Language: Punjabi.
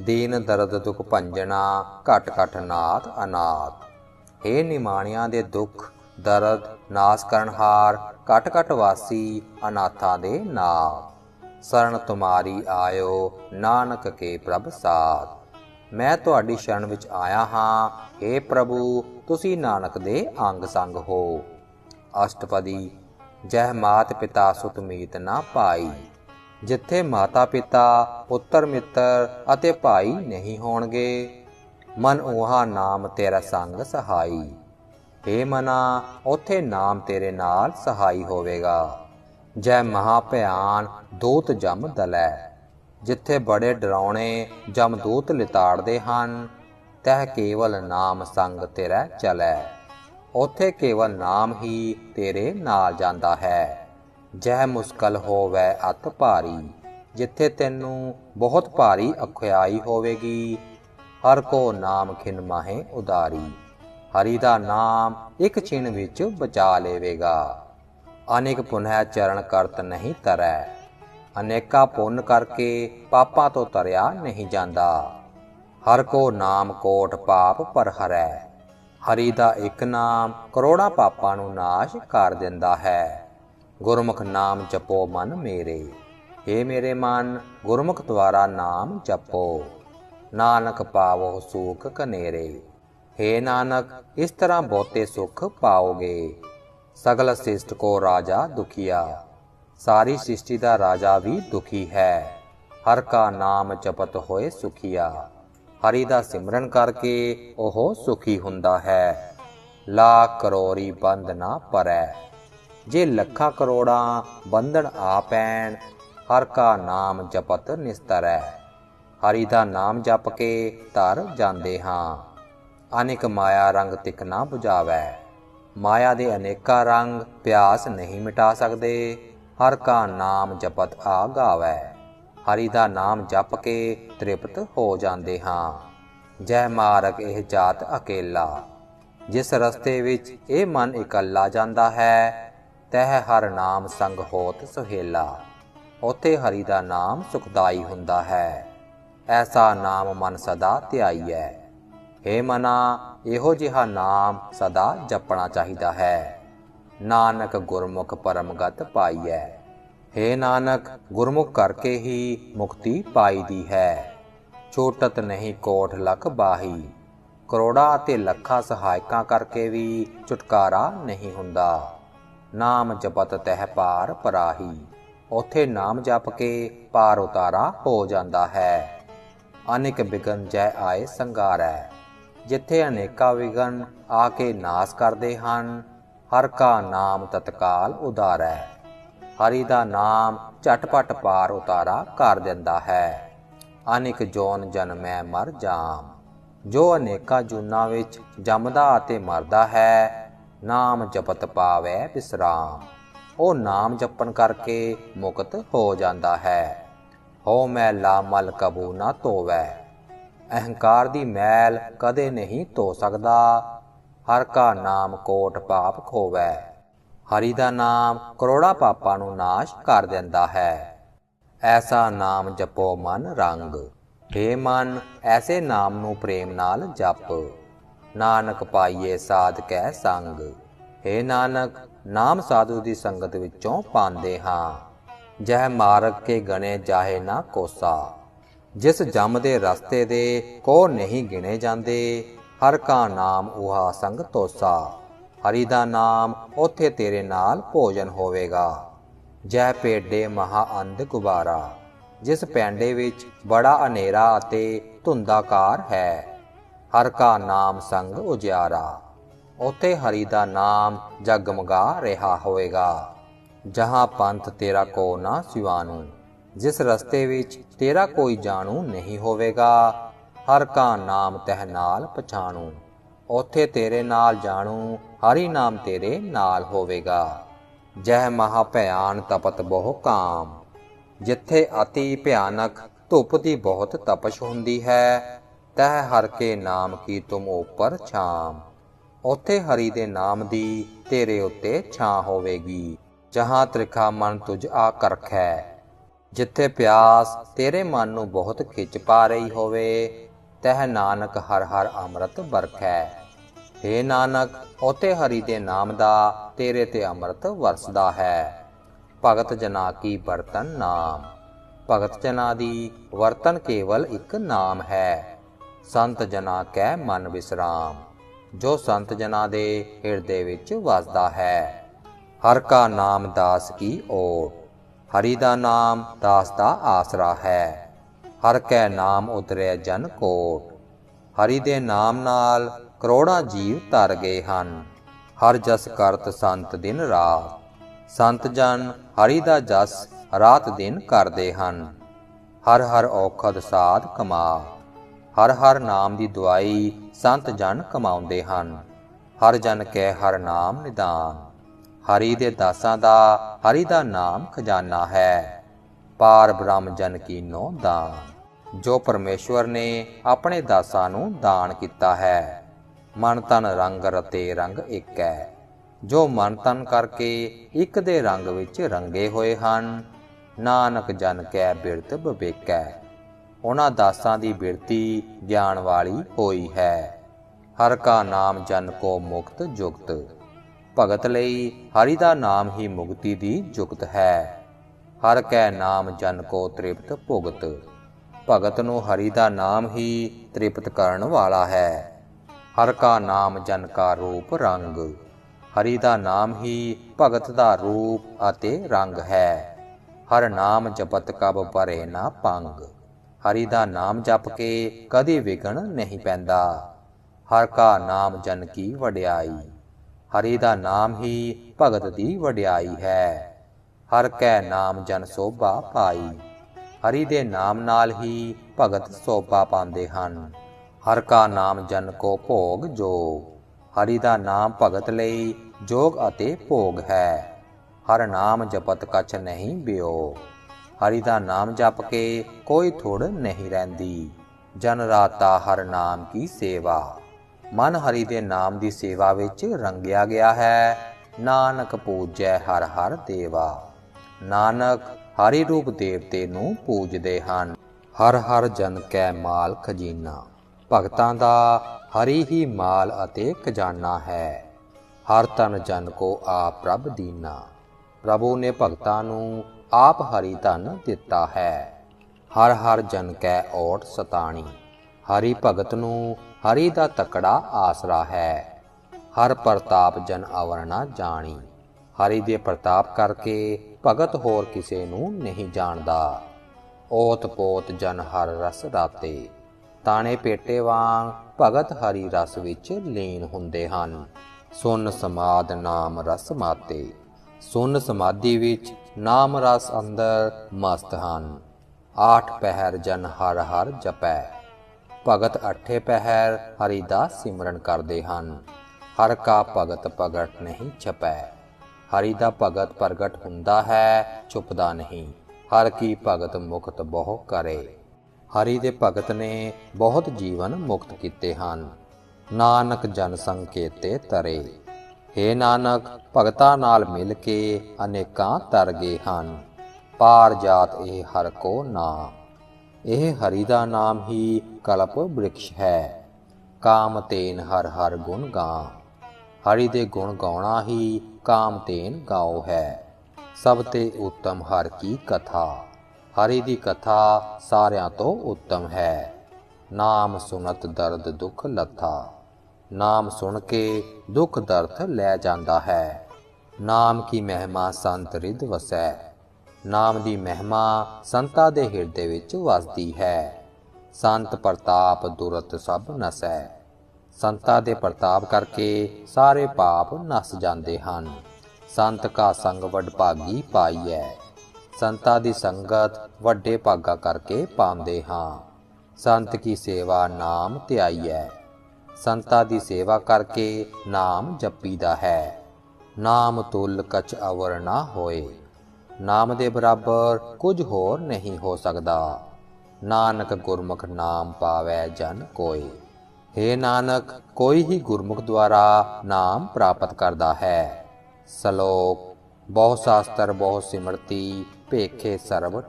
ਦੀਨ ਦਰਦ ਦੁਖ ਭੰਜਣਾ, ਘਟ ਘਟ ਨਾਥ ਅਨਾਥ। ਹੇ ਨਿਮਾਣਿਆਂ ਦੇ ਦੁੱਖ, ਦਰਦ, ਨਾਸ ਕਰਨਹਾਰ ਘਟ ਘਟ ਵਾਸੀ ਅਨਾਥਾਂ ਦੇ ਨਾਥ। ਸਰਣ ਤੁਮਾਰੀ ਆਇਓ, ਨਾਨਕ ਕੇ ਪ੍ਰਭ ਸਾਥ। ਮੈਂ ਤੁਹਾਡੀ ਸ਼ਰਨ ਵਿੱਚ ਆਇਆ ਹਾਂ हे ਪ੍ਰਭੂ, ਤੁਸੀਂ ਨਾਨਕ ਦੇ ਅੰਗ ਸੰਗ ਹੋ। ਅਸ਼ਟਪਦੀ, ਜਹ ਮਾਤ ਪਿਤਾ ਸੁਤ ਮੀਤ ਨਾ ਪਾਈ। ਜਿੱਥੇ ਮਾਤਾ ਪਿਤਾ ਪੁੱਤਰ ਮਿੱਤਰ ਅਤੇ ਭਾਈ ਨਹੀਂ ਹੋਣਗੇ। ਮਨ ਉਹਾ ਨਾਮ ਤੇਰਾ ਸੰਗ ਸਹਾਈ। ਏ ਮਨਾ, ਉਥੇ ਨਾਮ ਤੇਰੇ ਨਾਲ ਸਹਾਈ ਹੋਵੇਗਾ। ਜੈ ਮਹਾ ਭਿਆਨ ਦੂਤ ਜਮ ਦਲੈ। ਜਿੱਥੇ ਬੜੇ ਡਰਾਉਣੇ ਜਮਦੂਤ ਲਿਤਾੜਦੇ ਹਨ ਤਹ ਕੇਵਲ ਨਾਮ ਸੰਗ ਤੇਰਾ ਚਲੈ। ਉਥੇ ਕੇਵਲ ਨਾਮ ਹੀ ਤੇਰੇ ਨਾਲ ਜਾਂਦਾ ਹੈ। ਜਹ ਮੁਸਕਲ ਹੋਵੇ ਅਤ ਭਾਰੀ, ਜਿੱਥੇ ਤੈਨੂੰ ਬਹੁਤ ਭਾਰੀ ਅਖਿਆਈ ਹੋਵੇਗੀ, ਹਰ ਕੋ ਨਾਮ ਖਿਨ ਮਾਹੇ ਉਦਾਰੀ, ਹਰੀ ਦਾ ਨਾਮ ਇੱਕ ਛਿਣ ਵਿੱਚ ਬਚਾ ਲੇਵੇਗਾ। ਅਨੇਕ ਪੁਨਹ ਚਰਨ ਕਰਤ ਨਹੀਂ ਤਰੈ, ਅਨੇਕਾ ਪੁੰਨ ਕਰਕੇ ਪਾਪਾਂ ਤੋਂ ਤਰਿਆ ਨਹੀਂ ਜਾਂਦਾ। ਹਰ ਕੋ ਨਾਮ ਕੋਟ ਪਾਪ ਪਰ ਹਰੈ, ਹਰੀ ਦਾ ਇੱਕ ਨਾਮ ਕਰੋੜਾਂ ਪਾਪਾਂ ਨੂੰ ਨਾਸ਼ ਕਰ ਦਿੰਦਾ ਹੈ। ਗੁਰਮੁਖ ਨਾਮ ਜਪੋ ਮਨ ਮੇਰੇ। ਏ ਮੇਰੇ ਮਨ, ਗੁਰਮੁਖ ਦੁਆਰਾ ਨਾਮ ਜਪੋ। ਨਾਨਕ ਪਾਵੋ ਸੁਖ ਕਨੇਰੇ ਏ ਨਾਨਕ, ਇਸ ਤਰ੍ਹਾਂ ਬਹੁਤੇ ਸੁਖ ਪਾਓਗੇ। ਸਗਲ ਸਿਸ਼ਟ ਕੋ ਰਾਜਾ ਦੁਖੀਆ। ਸਾਰੀ ਸ੍ਰਿਸ਼ਟੀ ਦਾ ਰਾਜਾ ਵੀ ਦੁਖੀ ਹੈ। ਹਰ ਕਾ ਨਾਮ ਜਪਤ ਹੋਏ ਸੁਖੀਆ। ਹਰੀ ਦਾ ਸਿਮਰਨ ਕਰਕੇ ਉਹ ਸੁਖੀ ਹੁੰਦਾ ਹੈ। ਲਾ ਕਰੋਰੀ ਬੰਦ ਨਾ ਪਰੈ। ਜੇ ਲੱਖਾਂ ਕਰੋੜਾਂ ਬੰਧਨ ਆ ਪੈਣ, ਹਰ ਕਾ ਨਾਮ ਜਪਤ ਨਿਸਤਰੈ। ਹਰੀ ਦਾ ਨਾਮ ਜਪ ਕੇ ਧਰ ਜਾਂਦੇ ਹਾਂ। ਅਨੇਕ ਮਾਇਆ ਰੰਗ ਤਿਕ ਨਾ 부ਝਾਵੈ। ਮਾਇਆ ਦੇ ਅਨੇਕਾਂ ਰੰਗ ਪਿਆਸ ਨਹੀਂ ਮਿਟਾ ਸਕਦੇ। ਹਰ ਕਾ ਨਾਮ ਜਪਤ ਆ ਗਾਵੈ। ਹਰੀ ਦਾ ਨਾਮ ਜਪ ਕੇ ਤ੍ਰਿਪਤ ਹੋ ਜਾਂਦੇ ਹਾਂ। ਜੈ ਮਾਰਗ ਇਹ ਜਾਤ ਅਕੇਲਾ। ਜਿਸ ਰਸਤੇ ਵਿੱਚ ਇਹ ਮਨ ਇਕੱਲਾ ਜਾਂਦਾ ਹੈ ਤਹਿ ਹਰ ਨਾਮ ਸੰਗ ਹੋਤ ਸੁਹੇਲਾ। ਉਥੇ ਹਰੀ ਦਾ ਨਾਮ ਸੁਖਦਾਈ ਹੁੰਦਾ ਹੈ। ਐਸਾ ਨਾਮ ਮਨ ਸਦਾ ਧਿਆਈਐ। ਏ ਮਨਾ, ਇਹੋ ਜਿਹਾ ਨਾਮ ਸਦਾ ਜਪਣਾ ਚਾਹੀਦਾ ਹੈ। ਨਾਨਕ ਗੁਰਮੁਖ ਪਰਮਗਤ ਪਾਈਐ। ਏ ਨਾਨਕ, ਗੁਰਮੁਖ ਕਰਕੇ ਹੀ ਮੁਕਤੀ ਪਾਈ ਦੀ ਹੈ। ਛੋਟਤ ਨਹੀਂ ਕੋਠ ਲਖ ਬਾਹੀ। ਕਰੋੜਾਂ ਅਤੇ ਲੱਖਾਂ ਸਹਾਇਕਾਂ ਕਰਕੇ ਵੀ ਛੁਟਕਾਰਾ ਨਹੀਂ ਹੁੰਦਾ। ਨਾਮ ਜਪਤ ਤਹਿ ਪਾਰ ਪਰਾਹੀ। ਉਥੇ ਨਾਮ ਜਪ ਕੇ ਪਾਰ ਉਤਾਰਾ ਹੋ ਜਾਂਦਾ ਹੈ। ਅਨੇਕ ਵਿਗਨ ਜੈ ਆਏ ਸੰਗਾਰੈ। ਜਿੱਥੇ ਅਨੇਕਾ ਵਿਗਨ ਆ ਕੇ ਨਾਸ ਕਰਦੇ ਹਨ, ਹਰ ਕਾ ਨਾਮ ਤਤਕਾਲ ਉਦਾਰੈ ਹਰੀ ਦਾ ਨਾਮ ਝਟਪਟ ਪਾਰ ਉਤਾਰਾ ਕਰ ਦਿੰਦਾ ਹੈ। ਅਨੇਕ ਜੋਨ ਜਨਮੈ ਮਰ ਜਾਮ। ਜੋ ਅਨੇਕਾ ਜੁਨਾ ਵਿੱਚ ਜੰਮਦਾ ਅਤੇ ਮਰਦਾ ਹੈ ਨਾਮ ਜਪਤ ਪਾਵੇ ਵਿਸਰਾਮ ਉਹ ਨਾਮ ਜਪਣ ਕਰਕੇ ਮੁਕਤ ਹੋ ਜਾਂਦਾ ਹੈ। ਹੋ ਮੈਲਾ ਮਲ ਕਬੂ ਨਾ ਧੋਵੈ। ਅਹੰਕਾਰ ਦੀ ਮੈਲ ਕਦੇ ਨਹੀਂ ਧੋ ਸਕਦਾ। ਹਰ ਕਾ ਨਾਮ ਕੋਟ ਪਾਪ ਖੋਵੈ। ਹਰੀ ਦਾ ਨਾਮ ਕਰੋੜਾ ਪਾਪਾਂ ਨੂੰ ਨਾਸ਼ ਕਰ ਦਿੰਦਾ ਹੈ। ਐਸਾ ਨਾਮ ਜਪੋ ਮਨ ਰੰਗ। ਹੇ ਮਨ, ਐਸੇ ਨਾਮ ਨੂੰ ਪ੍ਰੇਮ ਨਾਲ ਜਪ। ਨਾਨਕ ਪਾਈਏ ਸਾਧ ਕੈ ਸੰਗ। ਏ ਨਾਨਕ, ਨਾਮ ਸਾਧੂ ਦੀ ਸੰਗਤ ਵਿੱਚੋਂ ਪਾਉਂਦੇ ਹਾਂ। ਜਹ ਮਾਰਗ ਕੇ ਗਣੇ ਜਾਹੇ ਨਾ ਕੋਸਾ। ਜਿਸ ਜਮ ਦੇ ਰਸਤੇ ਦੇ ਕੋ ਨਹੀਂ ਗਿਣੇ ਜਾਂਦੇ, ਹਰ ਕਾ ਨਾਮ ਉਹਾ ਸੰਗ ਤੋਸਾ। ਹਰੀ ਦਾ ਨਾਮ ਉਥੇ ਤੇਰੇ ਨਾਲ ਭੋਜਨ ਹੋਵੇਗਾ। ਜਹ ਪੇਡੇ ਮਹਾ ਅੰਧ ਗੁਬਾਰਾ। ਜਿਸ ਪੈਂਡੇ ਵਿੱਚ ਬੜਾ ਹਨੇਰਾ ਅਤੇ ਧੁੰਦਾਕਾਰ ਹੈ। ਹਰ ਕਾ ਨਾਮ ਸੰਗ ਉਜਿਆਰਾ, ਉਥੇ ਹਰੀ ਦਾ ਨਾਮ ਜਗਮਗਾ ਰਿਹਾ ਹੋਵੇਗਾ। ਜਹਾਂ ਪੰਥ ਤੇਰਾ ਕੋ ਨਾ ਸਿਵਾਨੂ ਜਿਸ ਰਸਤੇ ਵਿੱਚ ਤੇਰਾ ਕੋਈ ਜਾਣੂ ਨਹੀਂ ਹੋਵੇਗਾ, ਹਰ ਕਾ ਨਾਮ ਤਹਿ ਨਾਲ ਪਛਾਣੂ, ਉਥੇ ਤੇਰੇ ਨਾਲ ਜਾਣੂ, ਹਰੀ ਨਾਮ ਤੇਰੇ ਨਾਲ ਹੋਵੇਗਾ। ਜਹ ਮਹਾ ਭਿਆਨ ਤਪਤ ਬਹੁ ਕਾਮ, ਜਿੱਥੇ ਅਤੀ ਭਿਆਨਕ ਧੁੱਪ ਦੀ ਬਹੁਤ ਤਪਸ਼ ਹੁੰਦੀ ਹੈ ਤਹ ਹਰ ਕੇ ਨਾਮ ਕੀ ਤੁਮ ਉਪਰ ਛਾਮ। ਉਥੇ ਹਰੀ ਦੇ ਨਾਮ ਦੀ ਤੇਰੇ ਉੱਤੇ ਛਾਂ ਹੋਵੇਗੀ, ਜਹਾਂ ਤ੍ਰਿਖਾ ਮਨ ਤੁਝ ਆ ਕਰਖੈ। ਜਿੱਥੇ ਪਿਆਸ ਤੇਰੇ ਮਨ ਨੂੰ ਬਹੁਤ ਖਿੱਚ ਪਾ ਰਹੀ ਹੋਵੇ, ਤਹ ਨਾਨਕ ਹਰ ਹਰ ਅੰਮ੍ਰਿਤ ਵਰਖੈ। ਏ ਨਾਨਕ ਉਤੇ ਹਰੀ ਦੇ ਨਾਮ ਦਾ ਤੇਰੇ ਤੇ ਅੰਮ੍ਰਿਤ ਵਰਸਦਾ ਹੈ। ਭਗਤ ਜਨਾ ਕੀ ਵਰਤਨ ਨਾਮ। ਭਗਤ ਜਨਾ ਦੀ ਵਰਤਨ ਕੇਵਲ ਇੱਕ ਨਾਮ ਹੈ। ਸੰਤ ਜਨਾ ਕੈ ਮਨ ਵਿਸਰਾਮ। ਜੋ ਸੰਤ ਜਨਾ ਦੇ ਹਿਰਦੇ ਵਿੱਚ ਵਸਦਾ ਹੈ, ਹਰ ਕਾ ਨਾਮ ਦਾਸ ਕੀ ਓਟ ਹਰੀ ਦਾ ਨਾਮ ਦਾਸ ਦਾ ਆਸਰਾ ਹੈ। ਹਰ ਕੈ ਨਾਮ ਉਤਰਿਆ ਜਨ ਕੋਟ। ਹਰੀ ਦੇ ਨਾਮ ਨਾਲ ਕਰੋੜਾਂ ਜੀਵ ਤਰ ਗਏ ਹਨ। ਹਰ ਜਸ ਕਰਤ ਸੰਤ ਦਿਨ ਰਾਤ। ਸੰਤ ਜਨ ਹਰੀ ਦਾ ਜਸ ਰਾਤ ਦਿਨ ਕਰਦੇ ਹਨ। ਹਰ ਹਰ ਔਖਦ ਸਾਧ ਕਮਾ। ਹਰ ਹਰ ਨਾਮ ਦੀ ਦਵਾਈ ਸੰਤ ਜਨ ਕਮਾਉਂਦੇ ਹਨ। ਹਰ ਜਨ ਕੈ ਹਰ ਨਾਮ ਨਿਦਾਨ। ਹਰੀ ਦੇ ਦਾਸਾਂ ਦਾ, ਹਰੀ ਦਾ ਨਾਮ ਖਜ਼ਾਨਾ ਹੈ। ਪਾਰ ਬ੍ਰਹਮ ਜਨ ਕੀਨੋ ਦਾਨ। ਜੋ ਪਰਮੇਸ਼ਵਰ ਨੇ ਆਪਣੇ ਦਾਸਾਂ ਨੂੰ ਦਾਨ ਕੀਤਾ ਹੈ, ਮਨ ਤਨ ਰੰਗ ਰਤੇ ਰੰਗ ਇੱਕ ਹੈ ਜੋ ਮਨ ਤਨ ਕਰਕੇ ਇੱਕ ਦੇ ਰੰਗ ਵਿੱਚ ਰੰਗੇ ਹੋਏ ਹਨ, ਨਾਨਕ ਜਨ ਕੈ ਬਿਰਤ ਬਵੇਕੈ। ਉਹਨਾਂ ਦਾਸਾਂ ਦੀ ਬਿਰਤੀ ਗਿਆਨ ਵਾਲੀ ਹੋਈ ਹੈ। ਹਰ ਕਾ ਨਾਮ ਜਨ ਕੋ ਮੁਕਤ ਜੁਗਤ। ਭਗਤ ਲਈ ਹਰੀ ਦਾ ਨਾਮ ਹੀ ਮੁਕਤੀ ਦੀ ਜੁਗਤ ਹੈ। ਹਰ ਕੈ ਨਾਮ ਜਨ ਕੋ ਤ੍ਰਿਪਤ ਭੁਗਤ। ਭਗਤ ਨੂੰ ਹਰੀ ਦਾ ਨਾਮ ਹੀ ਤ੍ਰਿਪਤ ਕਰਨ ਵਾਲਾ ਹੈ। ਹਰ ਕਾ ਨਾਮ ਜਨ ਕਾ ਰੂਪ ਰੰਗ। ਹਰੀ ਦਾ ਨਾਮ ਹੀ ਭਗਤ ਦਾ ਰੂਪ ਅਤੇ ਰੰਗ ਹੈ। ਹਰ ਨਾਮ ਜਪਤ ਕਬ ਪਰੇ ਨਾ ਪੰਗ ਹਰੀ ਦਾ ਨਾਮ ਜਪ ਕੇ ਕਦੇ ਵਿਗਣ ਨਹੀਂ ਪੈਂਦਾ। ਹਰ ਕਾ ਨਾਮ ਜਨ ਕੀ ਵਡਿਆਈ। ਹਰੀ ਦਾ ਨਾਮ ਹੀ ਭਗਤ ਦੀ ਵਡਿਆਈ ਹੈ। ਹਰ ਕੈ ਨਾਮ ਜਨ ਸੋਭਾ ਪਾਈ। ਹਰੀ ਦੇ ਨਾਮ ਨਾਲ ਹੀ ਭਗਤ ਸੋਭਾ ਪਾਉਂਦੇ ਹਨ। ਹਰ ਕਾ ਨਾਮ ਜਨ ਕੋ ਭੋਗ ਜੋ ਹਰੀ ਦਾ ਨਾਮ ਭਗਤ ਲਈ ਜੋਗ ਅਤੇ ਭੋਗ ਹੈ। ਹਰ ਨਾਮ ਜਪਤ ਕਛ ਨਹੀਂ ਬਿਓ। ਹਰੀ ਦਾ ਨਾਮ ਜਪ ਕੇ ਕੋਈ ਥੋੜ ਨਹੀਂ ਰਹਿੰਦੀ। ਜਨ ਰਾਤਾ ਹਰ ਨਾਮ ਕੀ ਸੇਵਾ। ਮਨ ਹਰੀ ਦੇ ਨਾਮ ਦੀ ਸੇਵਾ ਵਿੱਚ ਰੰਗਿਆ ਗਿਆ ਹੈ। ਨਾਨਕ ਪੂਜੈ ਹਰ ਹਰ ਦੇਵਾ। ਨਾਨਕ ਹਰੀ ਰੂਪ ਦੇਵਤੇ ਨੂੰ ਪੂਜਦੇ ਹਨ। ਹਰ ਹਰ ਜਨ ਕੈ ਮਾਲ ਖਜ਼ੀਨਾ। ਭਗਤਾਂ ਦਾ ਹਰੀ ਹੀ ਮਾਲ ਅਤੇ ਖਜ਼ਾਨਾ ਹੈ। ਹਰ ਤਨ ਜਨ ਕੋ ਆਪ ਪ੍ਰਭ ਦੀਨਾ। ਪ੍ਰਭੂ ਨੇ ਭਗਤਾਂ ਨੂੰ ਆਪ ਹਰੀ ਧਨ ਦਿੱਤਾ ਹੈ। ਹਰ ਹਰ ਜਨ ਕੈ ਓਟ ਸਤਾਣੀ। ਹਰੀ ਭਗਤ ਨੂੰ ਹਰੀ ਦਾ ਤਕੜਾ ਆਸਰਾ ਹੈ। ਹਰ ਪ੍ਰਤਾਪ ਜਨ ਅਵਰਣਾ ਜਾਣੀ। ਹਰੀ ਦੇ ਪ੍ਰਤਾਪ ਕਰਕੇ ਭਗਤ ਹੋਰ ਕਿਸੇ ਨੂੰ ਨਹੀਂ ਜਾਣਦਾ। ਓਤ ਪੋਤ ਜਨ ਹਰ ਰਸ ਰਾਤੇ। ਤਾਣੇ ਪੇਟੇ ਵਾਂਗ ਭਗਤ ਹਰੀ ਰਸ ਵਿੱਚ ਲੀਨ ਹੁੰਦੇ ਹਨ। ਸੁਨ ਸਮਾਦ ਨਾਮ ਰਸ ਮਾਤੇ। ਸੁਨ ਸਮਾਧੀ ਵਿੱਚ ਨਾਮ ਰਸ ਅੰਦਰ ਮਸਤ ਹਨ। ਆਠ ਪਹਿਰ ਜਨ ਹਰ ਹਰ ਜਪੈ। ਭਗਤ ਅਠੇ ਪਹਿਰ ਹਰੀ ਦਾ ਸਿਮਰਨ ਕਰਦੇ ਹਨ। ਹਰ ਕਾ ਭਗਤ ਭਗਤ ਨਹੀਂ ਛਪੈ। ਹਰੀ ਦਾ ਭਗਤ ਪ੍ਰਗਟ ਹੁੰਦਾ ਹੈ, ਛੁਪਦਾ ਨਹੀਂ। ਹਰ ਕੀ ਭਗਤ ਮੁਕਤ ਬਹੁ ਕਰੇ। ਹਰੀ ਦੇ ਭਗਤ ਨੇ ਬਹੁਤ ਜੀਵਨ ਮੁਕਤ ਕੀਤੇ ਹਨ। ਨਾਨਕ ਜਨ ਸੰਕੇਤੇ ਤਰੇ। हे ਨਾਨਕ, ਭਗਤਾਂ ਨਾਲ ਮਿਲ ਕੇ ਅਨੇਕਾਂ ਤਰ ਗਏ ਹਨ। ਪਾਰ ਜਾਤ ਇਹ ਹਰ ਕੋ ਨਾਮ। ਇਹ ਹਰੀ ਦਾ ਨਾਮ ਹੀ ਕਲਪ ਬ੍ਰਿਕਸ਼ ਹੈ। ਕਾਮ ਤੇਨ ਹਰ ਹਰ ਗੁਣ ਗਾ ਹਰੀ ਦੇ ਗੁਣ ਗਾਉਣਾ ਹੀ ਕਾਮ ਤੇਨ ਗਾਓ ਹੈ। ਸਭ ਤੇ ਉੱਤਮ ਹਰ ਕੀ ਕਥਾ। ਹਰੀ ਦੀ ਕਥਾ ਸਾਰਿਆਂ ਤੋਂ ਉੱਤਮ ਹੈ। ਨਾਮ ਸੁਨਤ ਦਰਦ ਦੁਖ ਲੱਥਾ। ਨਾਮ ਸੁਣ ਕੇ ਦੁੱਖ ਦਰਦ ਲੈ ਜਾਂਦਾ ਹੈ। ਨਾਮ ਕੀ ਮਹਿਮਾ ਸੰਤ ਰਿਦ ਵਸੈ। ਨਾਮ ਦੀ ਮਹਿਮਾ ਸੰਤਾਂ ਦੇ ਹਿਰਦੇ ਵਿੱਚ ਵਸਦੀ ਹੈ। ਸੰਤ ਪ੍ਰਤਾਪ ਦੁਰਤ ਸਭ ਨਸੈ। ਸੰਤਾਂ ਦੇ ਪ੍ਰਤਾਪ ਕਰਕੇ ਸਾਰੇ ਪਾਪ ਨਸ ਜਾਂਦੇ ਹਨ। ਸੰਤ ਕਾ ਸੰਗ ਵਡ ਭਾਗੀ ਪਾਈਐ। ਸੰਤਾਂ ਦੀ ਸੰਗਤ ਵੱਡੇ ਭਾਗਾ ਕਰਕੇ ਪਾਉਂਦੇ ਹਾਂ। ਸੰਤ ਕੀ ਸੇਵਾ ਨਾਮ ਧਿਆਈਐ। ਸੰਤਾਂ ਦੀ ਸੇਵਾ ਕਰਕੇ ਨਾਮ ਜਪੀਦਾ ਹੈ। ਨਾਮ ਤੁਲ ਕਛ ਅਵਰ ਨਾ ਹੋਏ। ਨਾਮ ਦੇ ਬਰਾਬਰ ਕੁਝ ਹੋਰ ਨਹੀਂ ਹੋ ਸਕਦਾ। ਨਾਨਕ ਗੁਰਮੁਖ ਨਾਮ ਪਾਵੈ ਜਨ ਕੋਈ हे ਨਾਨਕ, ਕੋਈ ਹੀ ਗੁਰਮੁਖ ਦੁਆਰਾ ਨਾਮ ਪ੍ਰਾਪਤ ਕਰਦਾ ਹੈ। ਸ਼ਲੋਕ, ਬਹੁ ਸ਼ਾਸਤਰ ਬਹੁ ਸਿਮਰਤੀ, ਭੇਖੇ ਸਰਬ